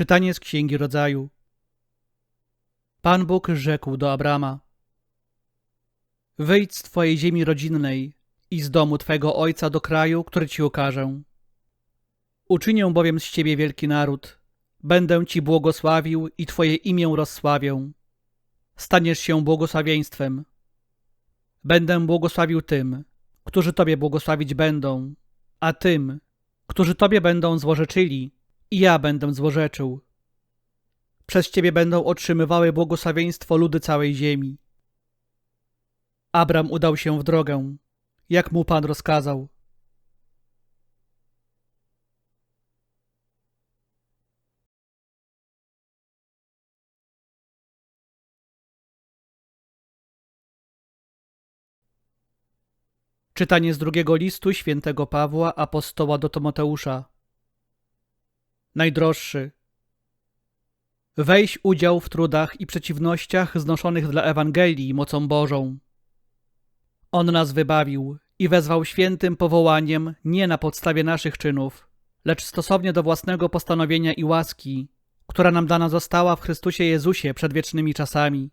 Czytanie z Księgi Rodzaju. Pan Bóg rzekł do Abrama: Wyjdź z twojej ziemi rodzinnej i z domu twego ojca do kraju, który ci ukażę. Uczynię bowiem z ciebie wielki naród, będę ci błogosławił i twoje imię rozsławię. Staniesz się błogosławieństwem. Będę błogosławił tym, którzy tobie błogosławić będą, a tym, którzy tobie będą złorzeczyli, i ja będę złorzeczył. Przez ciebie będą otrzymywały błogosławieństwo ludy całej ziemi. Abram udał się w drogę, jak mu Pan rozkazał. Czytanie z drugiego listu świętego Pawła apostoła do Tomoteusza. Najdroższy, weź udział w trudach i przeciwnościach znoszonych dla Ewangelii mocą Bożą. On nas wybawił i wezwał świętym powołaniem nie na podstawie naszych czynów, lecz stosownie do własnego postanowienia i łaski, która nam dana została w Chrystusie Jezusie przed wiecznymi czasami.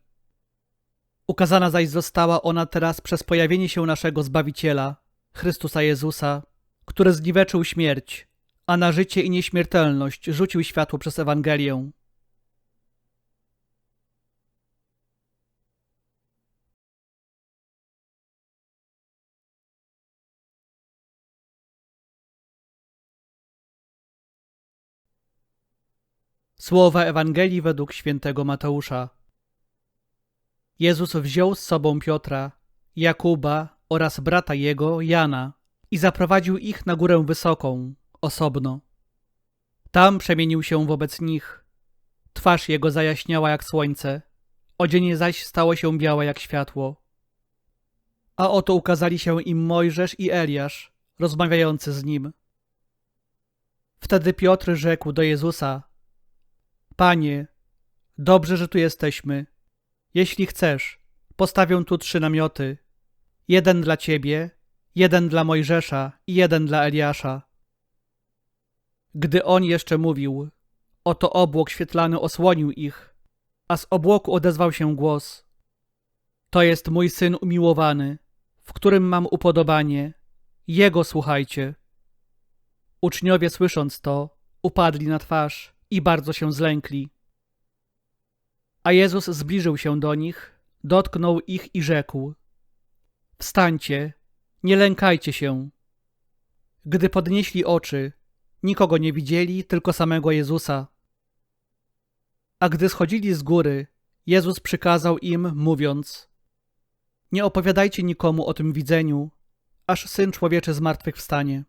Ukazana zaś została ona teraz przez pojawienie się naszego Zbawiciela, Chrystusa Jezusa, który zniweczył śmierć, a na życie i nieśmiertelność rzucił światło przez Ewangelię. Słowa Ewangelii według świętego Mateusza. Jezus wziął z sobą Piotra, Jakuba oraz brata jego, Jana, i zaprowadził ich na górę wysoką, osobno. Tam przemienił się wobec nich. Twarz jego zajaśniała jak słońce, odzienie zaś stało się białe jak światło. A oto ukazali się im Mojżesz i Eliasz, rozmawiający z nim. Wtedy Piotr rzekł do Jezusa: Panie, dobrze, że tu jesteśmy. Jeśli chcesz, postawię tu trzy namioty: jeden dla ciebie, jeden dla Mojżesza i jeden dla Eliasza. Gdy on jeszcze mówił, oto obłok świetlany osłonił ich, a z obłoku odezwał się głos: To jest mój syn umiłowany, w którym mam upodobanie. Jego słuchajcie. Uczniowie słysząc to, upadli na twarz i bardzo się zlękli. A Jezus zbliżył się do nich, dotknął ich i rzekł: Wstańcie, nie lękajcie się. Gdy podnieśli oczy, nikogo nie widzieli, tylko samego Jezusa. A gdy schodzili z góry, Jezus przykazał im, mówiąc: Nie opowiadajcie nikomu o tym widzeniu, aż syn człowieczy zmartwychwstanie.